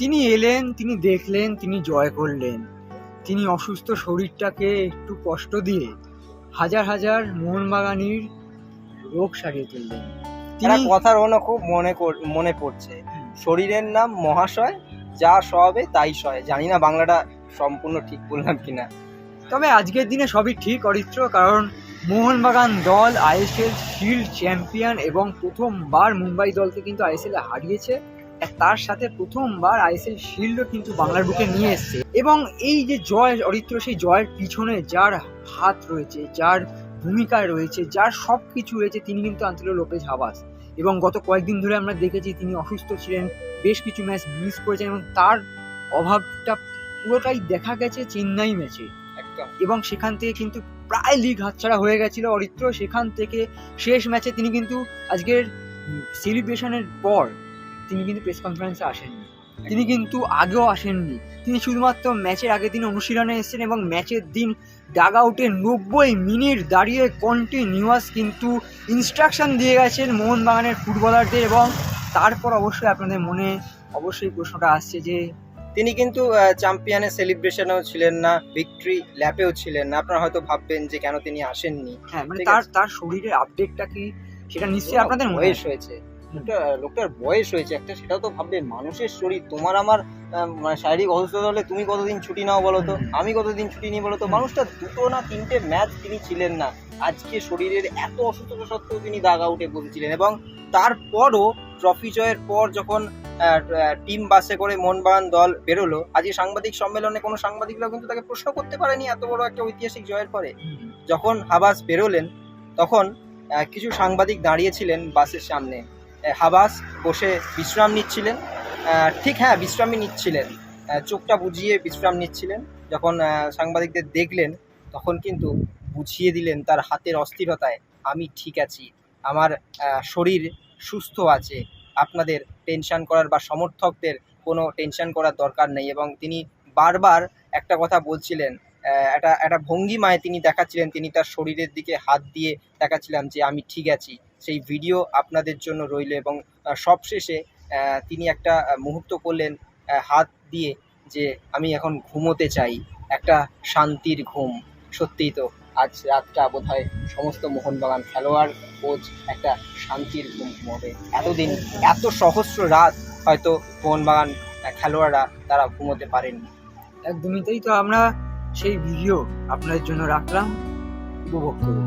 তিনি এলেন তিনি দেখলেন তিনি জয় করলেন। তিনি অসুস্থ শরীরটাকে একটু কষ্ট দিয়ে হাজার হাজার মোহনবাগানির রোগ সারিয়ে তুললেন। তিনি কথার অন্য খুব মনে মনে পড়ছে। শরীরের নাম মহাশয় যা সবে তাই সয়। জানি না বাংলাটা সম্পূর্ণ ঠিক বললাম কিনা। তবে আজকের দিনে সবই ঠিক অরিত্র কারণ মোহনবাগান দল আইএসএল শিল্ড চ্যাম্পিয়ন এবং প্রথমবার মুম্বাই দলকে কিন্তু আইএসএল হারিয়েছে। তার সাথে প্রথমবার আইএসএল শিল্ডও কিন্তু বাংলার বুকে নিয়ে এসছে। এবং এই যে জয় অরিত্র সেই জয়ের পিছনে যার হাত রয়েছে যার ভূমিকা রয়েছে যার সব কিছু রয়েছে তিনি কিন্তু আন্তরিক লোপেজ হাবাস। এবং গত কয়েকদিন ধরে আমরা দেখেছি তিনি অসুস্থ ছিলেন বেশ কিছু ম্যাচ মিস করেছেন এবং তার অভাবটা পুরোটাই দেখা গেছে চেন্নাই ম্যাচে। এবং সেখান থেকে কিন্তু প্রায় লিগ হাতছাড়া হয়ে গেছিল অরিত্র। সেখান থেকে শেষ ম্যাচে তিনি কিন্তু আজকের সেলিব্রেশনের পর তিনি কিন্তু প্রেস কনফারেন্সে আসেননি। তিনি কিন্তু আগেও আসেননি। তিনি শুধুমাত্র ম্যাচের আগের দিন অনুশীলনে এসেছেন এবং ম্যাচের দিন ডাগ আউটে নব্বই মিনিট দাঁড়িয়ে কন্টিনিউয়াস কিন্তু ইনস্ট্রাকশন দিয়ে গেছেন মোহনবাগানের ফুটবলারদের এবং তারপর অবশ্যই আপনাদের মনে অবশ্যই প্রশ্নটা আসছে যে তিনি কিন্তু চ্যাম্পিয়নের সেলিব্রেশনেও ছিলেন না ভিক্টরি ল্যাপেও ছিলেন না। আপনারা হয়তো ভাববেন যে কেন তিনি আসেননি। হ্যাঁ মানে তার তার শরীরের আপডেটটা কি সেটা নিশ্চয়ই আপনাদের মনে হয়েছে। লোকটা লোকটার বয়স হয়েছে একটা সেটাও তো ভাববে মানুষের শরীর। তোমার আমার মানে শারীরিক অসুস্থতা হলে তুমি কতদিন ছুটি নাও বলো তো? আমি কতদিন ছুটি নিই বলো তো? মানুষটা দুটো না তিনটে ম্যাচ তিনি ছিলেন না। আজকে শরীরের এত অসুস্থতা সত্ত্বেও তিনি দাগা উঠে বসেছিলেন এবং তারপরও ট্রফি জয়ের পর যখন টিম বাসে করে মোহনবাগান দল বেরোলো আজকে সাংবাদিক সম্মেলনে কোনো সাংবাদিকরাও কিন্তু তাকে প্রশ্ন করতে পারেনি এত বড় একটা ঐতিহাসিক জয়ের পরে। যখন হাবাস বেরোলেন তখন কিছু সাংবাদিক দাঁড়িয়েছিলেন বাসের সামনে। হাবাস বসে বিশ্রাম নিচ্ছিলেন। ঠিক হ্যাঁ বিশ্রামই নিচ্ছিলেন। চোখটা বুঝিয়ে বিশ্রাম নিচ্ছিলেন। যখন সাংবাদিকদের দেখলেন, তখন কিন্তু বুঝিয়ে দিলেন তার হাতের অস্থিরতায়, আমি ঠিক আছি। আমার শরীর সুস্থ আছে। আপনাদের টেনশন করার বা সমর্থকদের কোনো টেনশন করার দরকার নেই। এবং তিনি বারবার একটা কথা বলছিলেন একটা একটা ভঙ্গিমায় তিনি দেখাচ্ছিলেন। তিনি তার শরীরের দিকে হাত দিয়ে দেখাচ্ছিলাম যে, আমি ঠিক আছি। সেই ভিডিও আপনাদের জন্য রইল এবং সবশেষে তিনি একটা মুহূর্ত করলেন হাত দিয়ে যে আমি এখন ঘুমোতে চাই। একটা শান্তির ঘুম। সত্যিই তো, আজ রাতটা বোধ হয় সমস্ত মোহনবাগান খেলোয়াড় কোচ একটা শান্তির ঘুম ঘুমোবে। এতদিন, এত সহস্র রাত হয়তো মোহনবাগান খেলোয়াড়রা তারা ঘুমোতে পারেননি। একদমই তাই। তো আমরা সেই ভিডিও আপনাদের জন্য রাখলাম। উপভোগ করুন।